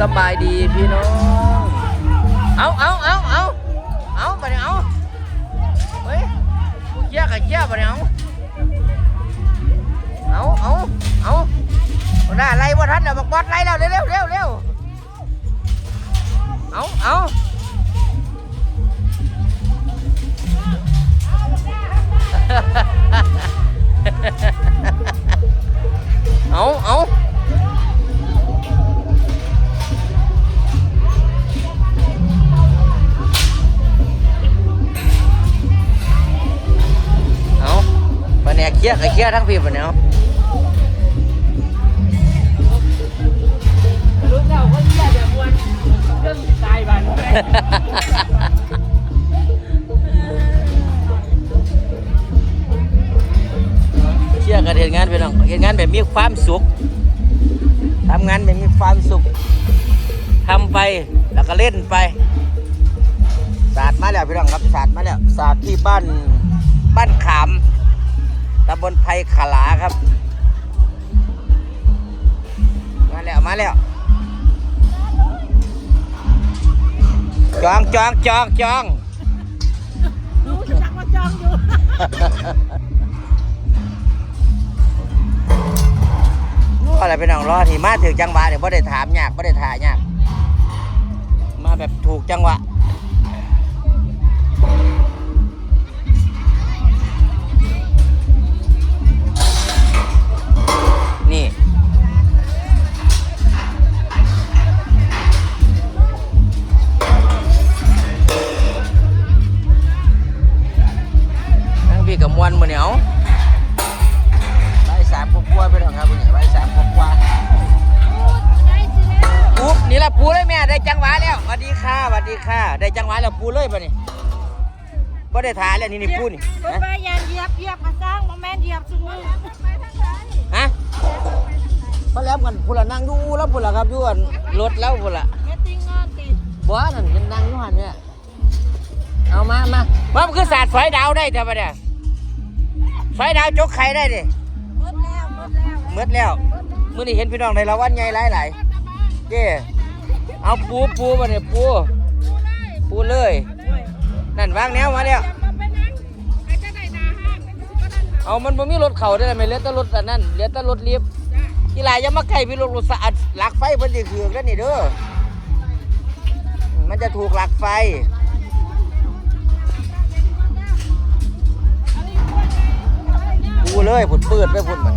สบายดีพี่น้อง เอาเอาเอาเอาเอาไปเนี่ยเอาเฮ้ยกูเกี้ยกับเกี้ยไปเนี่ยเอาเอาเอาเอาเอาไล่บ่ทันแล้วบอกบอสไล่แล้วเร็วเร็วเร็วเร็วเอาเอาเอาเอาเอา ไปเนี่ยเกี้ยกับเกี้ยทั้งพี่ไปเนี่ยเอารู้เจ้าก็เยี่ยแบบวันเรื่องตายบันเชื่อกันเห็นงานพี่น้องเห็นงานแบบมีความสุขทำงานแบบมีความสุขทำไปแล้วก็เล่นไปศาสตร์มาแล้วพี่น้องครับศาสตร์มาแล้วศาสตร์ที่บ้านบ้านขามตำ บลไผ่ขลาครับ มาแล้ว มาแล้ว จองจองจองจองรู้จะชักว่าจองอยู่รออะไรพี่น้องรอที่มาถึงจังหวะเนี่ยไ่ได้ถามยากไ่ได้ถ่ายยากมาแบบถูกจังหวะ วลมือเหนียวใบสามกว่าๆพี่น้องครับพี่ใบสามกว่าๆปูนี่ละปูเลยแม่ได้จังหวะแล้วสวัสดีค่ะสวัสดีค่ะ ได้จังหวะแล้วปูเลยปะนี่ก็ได้ถ่ายแล้วนี่นี่ปูนี่รถฮะไฟยานเหยียบเหยียบมาสร้างโมแมนเหยียบสุดมือฮะพอแล้วกันพูละนั่งดูแล้วพูละครับอยู่อันรถแล้วพูละเฮ็ดติงงอนติบ้านั่นเป็นนั่งอยู่หันเนี่ยเอามามาว่ามันคือศาสตร์ไฟดาวได้แต่ปะเนี่ย ไฟดาวจกไข่ได้ดิหมดแล้วหมดแล้วเมื่อแล้วมื่อนี้เห็นพี่น้องในละวันใหญ่หลายหลายๆเจ้เอาปูปูมาเนี่ยปูปูเลย นั่นวางแนวมาแล้วเอามันบ่มีรถเข่าได้ไหมเหลือแต่รถอันนั้นเหลือแต่รถลิฟต์กีฬาอย่ามาใกล้พี่รถรถสะอาดหลักไฟเพิ่นสิเขือกแล้วนี่เด้อมันจะถูกหลักไฟ เลยผุดปืดไปพุ่นมัน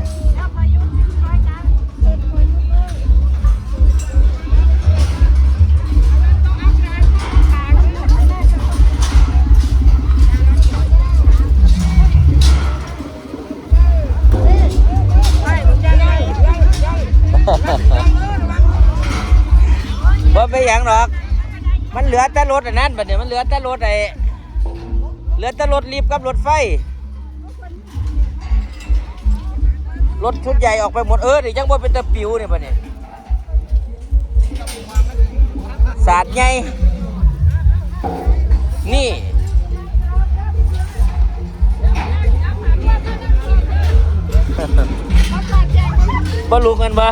บ่ไปนหยังหรอก มันเหลือแต่รถอันนั้นบัดนี้มันเหลือแต่รถไอ้เหลือแต่รถลิฟต์กับรถไฟ รถชุดใหญ่ออกไปหมดเออเดี๋ยวยังบ่เป็นตะปิวเนี่ยปะเนี่ยศาสตร์ใหญ่นี่บ่รู้กันบ่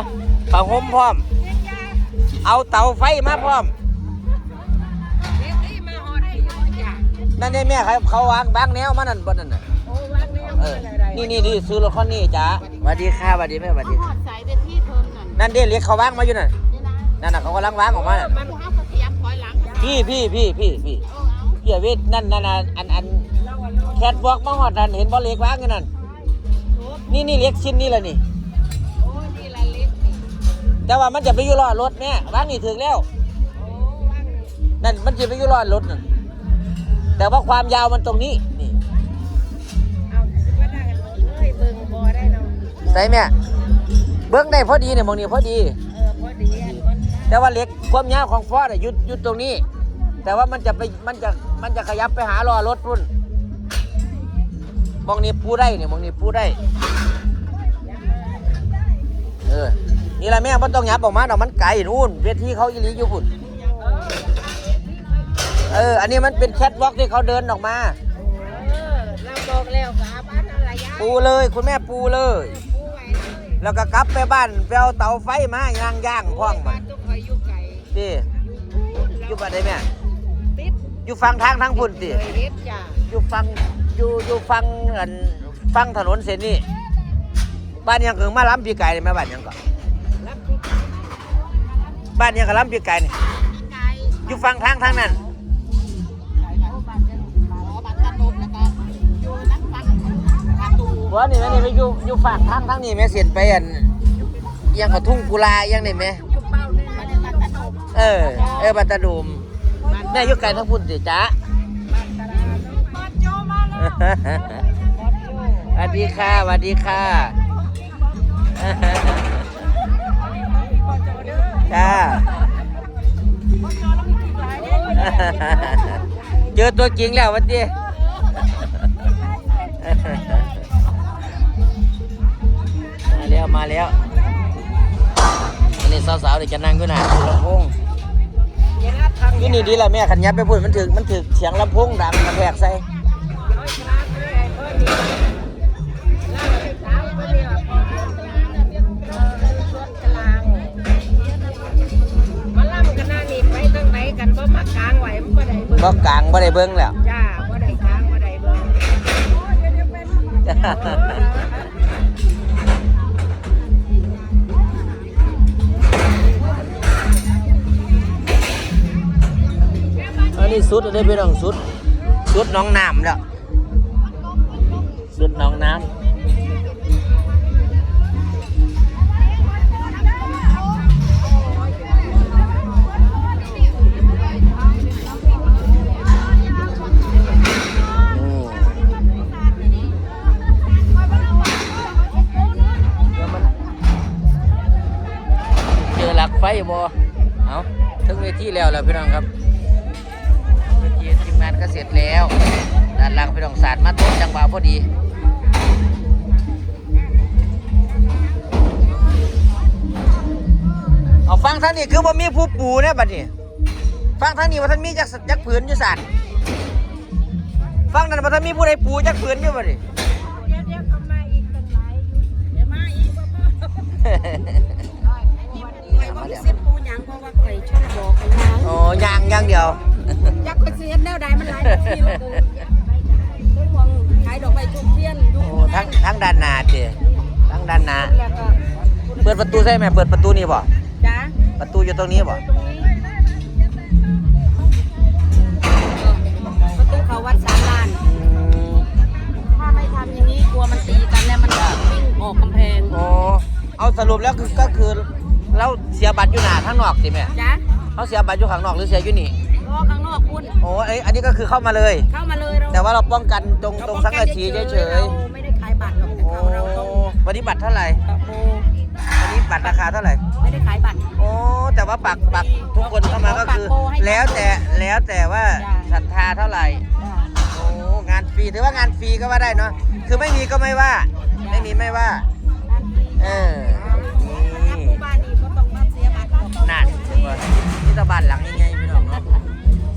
ผ้าห่มพร้อม เอาเตาไฟมาพร้อม นั่นนี่แม่เขาเขาวางบางแนวมานั่นบ่นั่นน่ะเออ นี่นี่นี่ซื้อรถคันนี้จ้าสวัสดีค่ะสวัสดีแม่สวัสดี หอดสายไปที่เทิมนั่นนั่นเด้เรียกเขาวางมาอยู่นั่นนี่นะนั่นน่ะเขากำลังวางออกมาน่ะมันห้ามกระเทียมถอยหลังพี่พี่พี่พี่พี่โอ้เอาพี่อเวทนั่นนั่นน่ะอันอันแคทวอล์กมาหอดนั่นเห็นบ่เล็กวางอยู่นั่นนี่นี่เล็กชิ้นนี่แหละนี่ โอ้นี่ละเล็กนี่แต่ว่ามันจะไปอยู่รอดรถแม่วางนี่ถึงแล้ว โอ้วักนี่นั่นมันจะไปอยู่รอดรถนั่นแต่ว่าความยาวมันตรงนี้ะใส่แม่เบิ้งได้พอดีเนี่ยมองนี่พอดี เออพอดีอันมันแต่ว่าเล็กความยาวของฟอร์ดอะหยุดหยุดตรงนี้ แต่ว่ามันจะไปมันจะมันจะขยับไปหารอรถรุ่นมองนี่ปูได้เนี่ยมองนี่ปูได้ เออ นี่แหละแม่มันต้องยับออกมาดอกมันไกลนู่นเวทีเขาอีหลีอยู่พุ่นเออ อันนี้มันเป็นแคทวอล์กที่เขาเดินออกมา เออเราบอกแล้วกาบ้านอะไรยะปูเลย คุณแม่ปูเลยปูไว้เลย แล้วก็กลับไปบ้านไปเอาเตาไฟมาย่างย่างพร้อมมับ้านนต้องคอยอยู่ไกลได้ไหมติดอยู่ฟังทางทั้งพุ่นติเคยเฮ็ดจ้ะอยู่ฟังอยู่อยู่ฟังอันฟังถนนเส้นนี้บ้านยังเกิงมาล้ำปีไก่ได้ไหมบ้านยังก็รับที่บ้านยังก็ล้ำปีไก่นี่ไก่อยู่ฟังทางทางนั้น ประตูหัวนี่แม่นี่ไปอยู่อยู่ฝากทางทางนี้แม่เสียนไปอันยังเขาทุ่งกุลายังนี่แม่เออ เออบัตตาดูมแม่อยู่ไกลทั้งพุ่นสิจ้าบ้านตะสวัสดีค่ะสวัสดีค่ะจ้าเด้อเจอตัวจริงแล้ววันนี้ มาแล้วมาแล้วอันนี้สาวๆเดี๋ยวจะนั่งอยู่หน้าตู้ลำโพงเย็นละทางอยู่นี่ดีละแม่ขันยับไปพูดมันถึงมันถึงเสียงลำโพงดังกระแทกใส่ร้อยชนะเรื่อยเพิ่นนี่ล่าไปเช้าไปเรียบเออส่วนกลางมาล่ำกันหน้านี่ไปทางไหนกันบ่มากลางไหวมันบ่ได้เบิ่งบ่กลางบ่ได้เบิ่งแล้ว จ้าบ่ได้กลางบ่ได้เบิ่ง นนี้สุดได้ไปน้องสุด สุดหน้องน้ำแล้วสุดหน้องน้ำอืมเดี๋ยวมันเจอหลักไฟบ่เอาถึงเวทีแล้วแล้วพี่น้องครับเมื่อกี้ทีมงานก็เสร็จแล้วด้านล่างพี่น้องสาดมาต้นจังหวะพอดีเอาฟังท่างนี้คือว่ามีผู้ปูเนี่ยบัดนี้ฟังท่างนี้ว่าท่านมีจักจักผืนอยู่สานฟังนั้นว่าท่านมีผู้ใดปูจักผืนอยู่บัดนี้เดี๋ยวเดี๋ยวเอามาอีกกันหลายเดี๋ยวมาอีกบ่บ่ข่อยบ่มีสิทธิ์ปูหยังเพรางอยางอยางเดียว เฮ็ดแนวใดมันหลายที่เหลือเกินเคยห่วงขายดอกไม้ทุกเทียนอยู่โอ้ทั้งทั้งด้านหน้าเจ้ทั้งด้านหน้าแล้วก็เปิดประตูใช่ไหมเปิดประตูนี่บ่จ้าประตูอยู่ตรงนี้บ่ตรงนี้ประตูเขาวัดสามลาน อืมถ้าไม่ทำอย่างนี้กลัวมันตีกันแล้วมันจะวิ่งออกกำแพงโอ้เอาสรุปแล้วคือก็คือเราเสียบัตรอยู่หน้าข้างนอกสิแม่จ้า เขาเสียบัตรอยู่ข้างนอกหรือเสียอยู่นี่ร อข้างนอกคุณโอ้เอ้ยอันนี้ก็คือเข้ามาเลย เข้ามาเลยเราแต่ว่าเราป้องกันตรงตรงสังกะสีเฉยเราไม่ได้ขายบัตรหรอกๆแต่โอ้เขาเราต้องวันนี้บัตรเท่าไหร่ตะโกวันนี้บัตรราคาเท่าไหร่ไม่ได้ขายบัตร โอ้แต่ว่าปักปักทุกคนเข้ามาก็คือปักโบให้แล้วแต่แล้วแต่ว่าจ้ะศรัทธาเท่าไหร่โอ้งานฟรีถือว่างานฟรีก็ว่าได้เนาะคือไม่มีก็ไม่ว่า ไม่มีไม่ว่าเออถ้าผู้บ้านนี้ก็ต้องมาเสียบัตรนั่นเป็นว่านี่ตะบ้านหลังยังไงพี่น้องเนาะ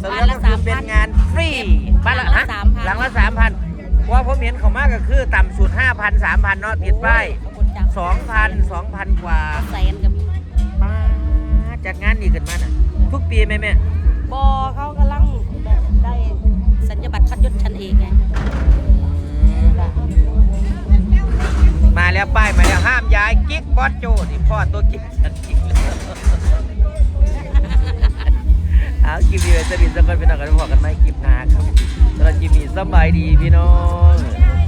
สรุปแล้วก็คือเป็นงานฟรีบ้านละฮะหลังละสามพันว่าผมเห็นเขามากก็คือต่ำสุดห้าพันสามพันเนาะติดป้ายสองพันสองพันกว่าแสนก็มีป้าจัดงานดีขึ้นมาน่ะ ทุกปีไหมแม่บอเขากำลังแบบได้สัญญาบัตรคัดยศชั้นเอกไงมาแล้วป้ายมาแล้วห้ามย้ายกิ๊กบอสโจนี่พ่อตัวกิ๊กฉัน คลิปนี้ไว้สวัสดีสักคนเป็น้องกันพอกันไหมคลิปหน้าครับสำหรับคลิปนี้สบายดีพี่น้อง